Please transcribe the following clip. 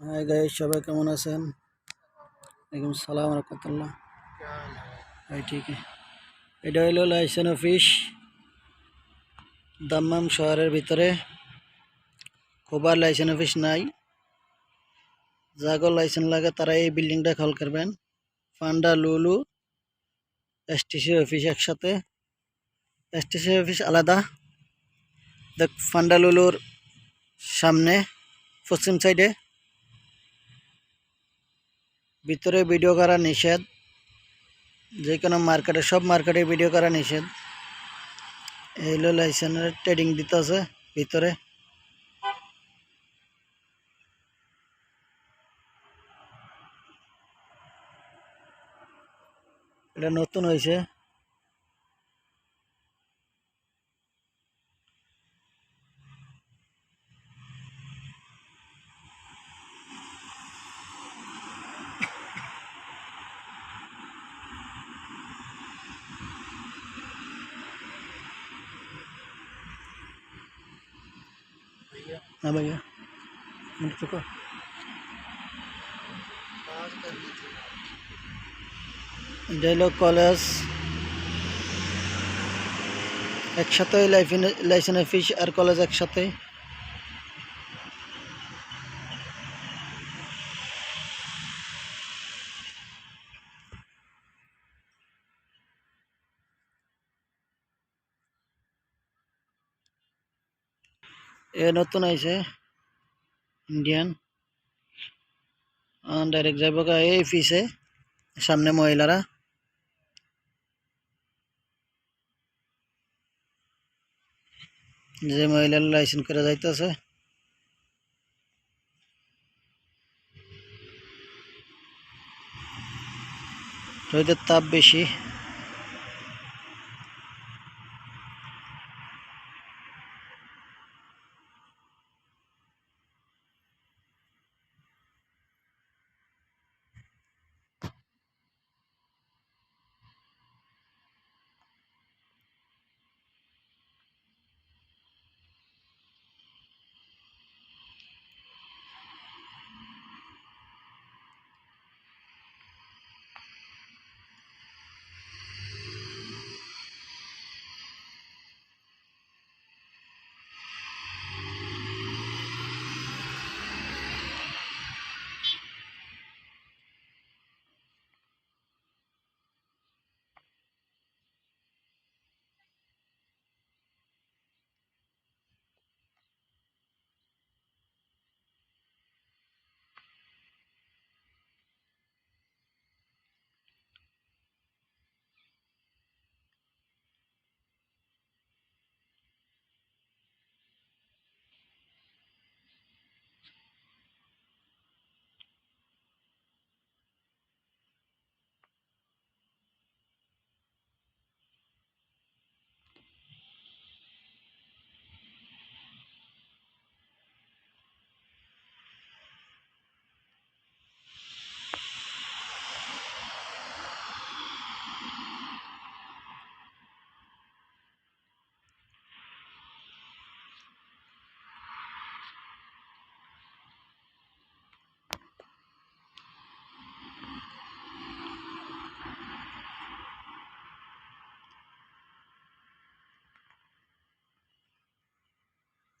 Hi guys সবাই কেমন আছেন? ওয়ালাইকুম সালাম রহমতুল্লাহ। ভাই, ঠিক এটা হইল লাইসেন্স অফিস দাম্মাম শহরের ভিতরে। খোবার লাইসেন্স অফিস নাই। যাগো লাইসেন্স লাগে, তারা এই বিল্ডিংটা কল করবেন। ফান্ডা লুলু এসটিসি অফিস একসাথে। এসটিসি অফিস আলাদা। দেখ ফান্ডা লুলুর সামনে, পশ্চিম সাইডে ভিতরে ভিডিও করা নিষেধ। যে কোনো মার্কেটে সব মার্কেটে ভিডিও করা নিষেধ। এই হলো লাইসেন্সের ট্রেডিং দিতে আছে ভিতরে। এটা নতুন হয়েছে। हाँ भैया मिनट चुको ডেলো কলেজ একসাথে লাইসেন্স অফিস আর কলেজ একসাথে এ নতুন আইছে ইন্ডিয়ান ডাইরেক্ট যাইব গা এই ফিসে সামনে মহিলারা যে মহিলার লাইসেন্স করে যাইতেছে রোদের তাপ বেশি